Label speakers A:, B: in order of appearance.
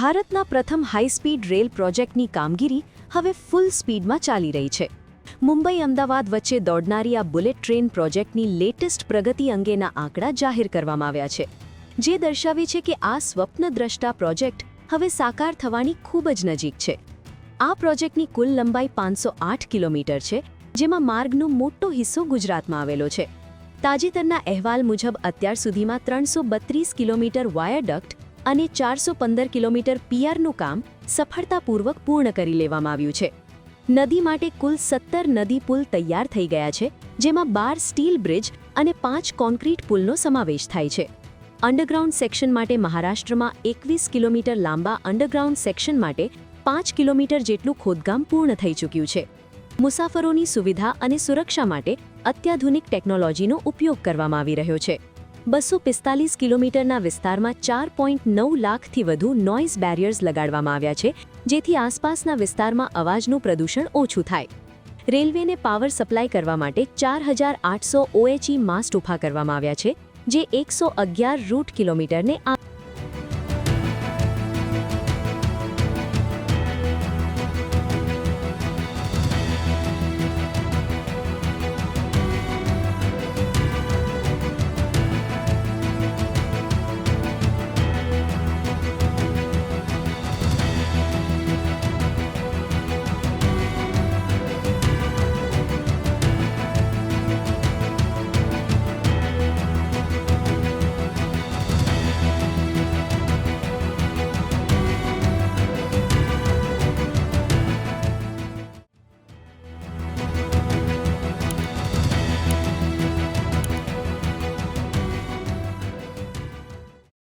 A: ભારતના પ્રથમ high speed rail પ્રોજેક્ટની કામગીરી હવે ફૂલ સ્પીડમાં ચાલી રહી છે. મુંબઈ અમદાવાદ વચ્ચે દોડનારી આ બુલેટ ટ્રેન પ્રોજેક્ટની લેટેસ્ટ પ્રગતિ અંગેના આંકડા જાહેર કરવામાં આવ્યા છે, જે દર્શાવે છે કે આ સ્વપ્નદ્રષ્ટા પ્રોજેક્ટ હવે સાકાર થવાની ખૂબ જ નજીક છે. આ પ્રોજેક્ટની કુલ લંબાઈ પાંચસો આઠ કિલોમીટર છે, જેમાં માર્ગનો મોટો હિસ્સો ગુજરાતમાં આવેલો છે. તાજેતરના અહેવાલ મુજબ અત્યાર સુધીમાં ત્રણસો બત્રીસ કિલોમીટર વાયાડક્ટ અને ચારસો પંદર કિલોમીટર પીઆરનું કામ સફળતાપૂર્વક પૂર્ણ કરી લેવામાં આવ્યું છે. નદી માટે કુલ સત્તર નદી પુલ તૈયાર થઈ ગયા છે, જેમાં બાર સ્ટીલ બ્રિજ અને પાંચ કોન્ક્રીટ પુલનો સમાવેશ થાય છે. અંડરગ્રાઉન્ડ સેક્શન માટે મહારાષ્ટ્રમાં એકવીસ કિલોમીટર લાંબા અંડરગ્રાઉન્ડ સેક્શન માટે પાંચ કિલોમીટર જેટલું ખોદકામ પૂર્ણ થઈ ચૂક્યું છે. મુસાફરોની સુવિધા અને સુરક્ષા માટે અત્યાધુનિક ટેકનોલોજીનો ઉપયોગ કરવામાં આવી રહ્યો છે. બસો પિસ્તાલીસ કિલોમીટરના વિસ્તારમાં ચાર પોઈન્ટ નવ લાખથી વધુ નોઇઝ બેરિયર્સ લગાડવામાં આવ્યા છે, જેથી આસપાસના વિસ્તારમાં અવાજનું પ્રદૂષણ ઓછું થાય. રેલવેને પાવર સપ્લાય કરવા માટે ચાર હજાર આઠસો ઓએચઈ માસ્ટ ઊભા કરવામાં આવ્યા છે, જે એકસો અગિયાર રૂટ કિલોમીટરને